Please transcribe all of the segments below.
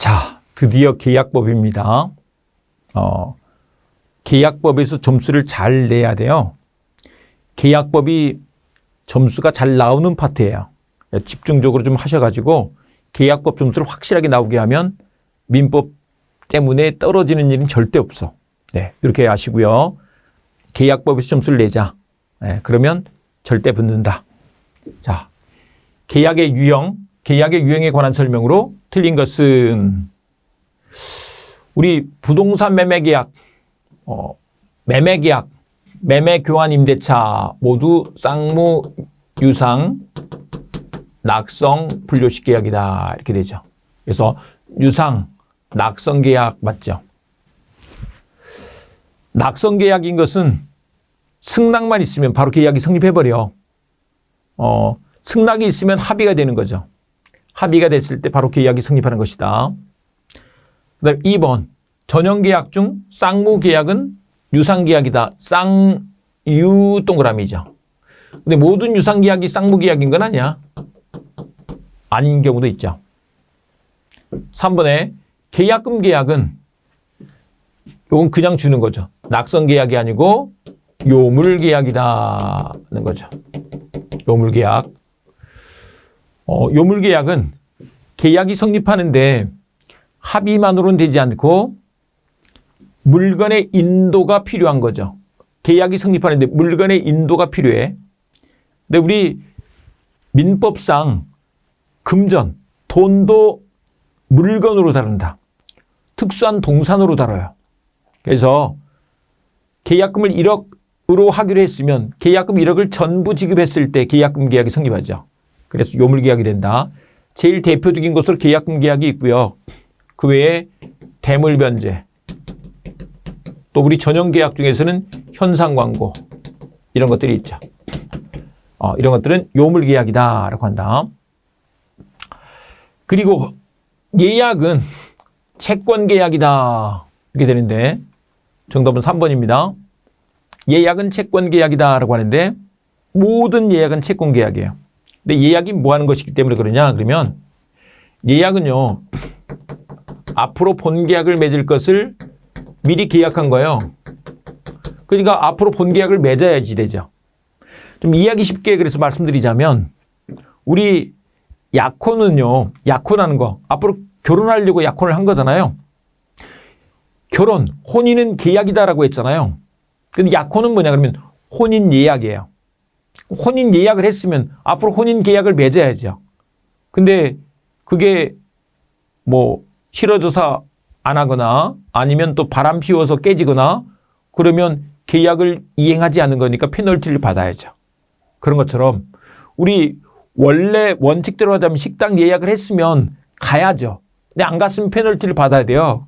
자, 드디어 계약법입니다. 어, 계약법에서 점수를 잘 내야 돼요. 계약법이 점수가 잘 나오는 파트예요. 집중적으로 좀 하셔가지고 계약법 점수를 확실하게 나오게 하면 민법 때문에 떨어지는 일은 절대 없어. 네, 이렇게 아시고요. 계약법에서 점수를 내자. 네, 그러면 절대 붙는다. 자, 계약의 유형, 계약의 유형에 관한 설명으로 틀린 것은 우리 부동산 매매 계약, 어, 매매 계약, 매매 교환 임대차 모두 쌍무 유상 낙성 분료식 계약이다 이렇게 되죠. 그래서 유상 낙성 계약 맞죠? 낙성 계약인 것은 승낙만 있으면 바로 계약이 성립해 버려. 어, 승낙이 있으면 합의가 되는 거죠. 합의가 됐을 때 바로 계약이 성립하는 것이다. 그다음 2번 전형 계약 중 쌍무 계약은 유상 계약이다. 쌍유 동그라미죠. 근데 모든 유상 계약이 쌍무 계약인 건 아니야. 아닌 경우도 있죠. 3번에 계약금 계약은 요건 그냥 주는 거죠. 낙선 계약이 아니고 요물 계약이다는 거죠. 요물 계약. 어, 요물 계약은 계약이 성립하는데 합의만으로는 되지 않고 물건의 인도가 필요한 거죠. 계약이 성립하는데 물건의 인도가 필요해. 근데 우리 민법상 금전, 돈도 물건으로 다룬다. 특수한 동산으로 다뤄요. 그래서 계약금을 1억으로 하기로 했으면 계약금 1억을 전부 지급했을 때 계약금 계약이 성립하죠. 그래서 요물 계약이 된다. 제일 대표적인 것으로 계약금 계약이 있고요. 그 외에 대물 변제, 또 우리 전용 계약 중에서는 현상 광고 이런 것들이 있죠. 어, 이런 것들은 요물 계약이다라고 한다. 그리고 예약은 채권 계약이다 이렇게 되는데 정답은 3번입니다. 예약은 채권 계약이다라고 하는데 모든 예약은 채권 계약이에요. 근데 예약이 뭐 하는 것이기 때문에 그러냐 그러면 예약은요 앞으로 본 계약을 맺을 것을 미리 계약한 거예요. 그러니까 앞으로 본 계약을 맺어야지 되죠. 좀 이해하기 쉽게 그래서 말씀드리자면 우리 약혼은요. 약혼하는 거 앞으로 결혼하려고 약혼을 한 거잖아요. 결혼, 혼인은 계약이다라고 했잖아요. 근데 약혼은 뭐냐 그러면 혼인 예약이에요. 혼인 예약을 했으면 앞으로 혼인 계약을 맺어야죠. 근데 그게 뭐 싫어져서 안 하거나 아니면 또 바람 피워서 깨지거나 그러면 계약을 이행하지 않는 거니까 페널티를 받아야죠. 그런 것처럼 우리 원래 원칙대로 하자면 식당 예약을 했으면 가야죠. 근데 안 갔으면 페널티를 받아야 돼요.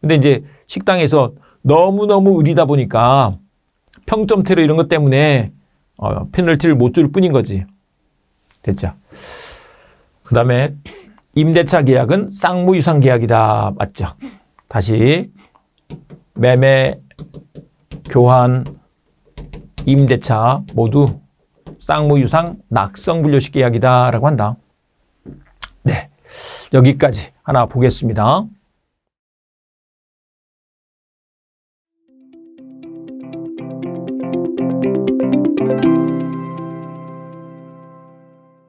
근데 이제 식당에서 너무너무 의리다 보니까 평점 테러 이런 것 때문에 어, 페널티를 못 줄 뿐인 거지. 됐죠? 그 다음에 임대차 계약은 쌍무유상 계약이다. 맞죠? 다시 매매, 교환, 임대차 모두 쌍무유상 낙성분료식 계약이다 라고 한다. 네, 여기까지 하나 보겠습니다.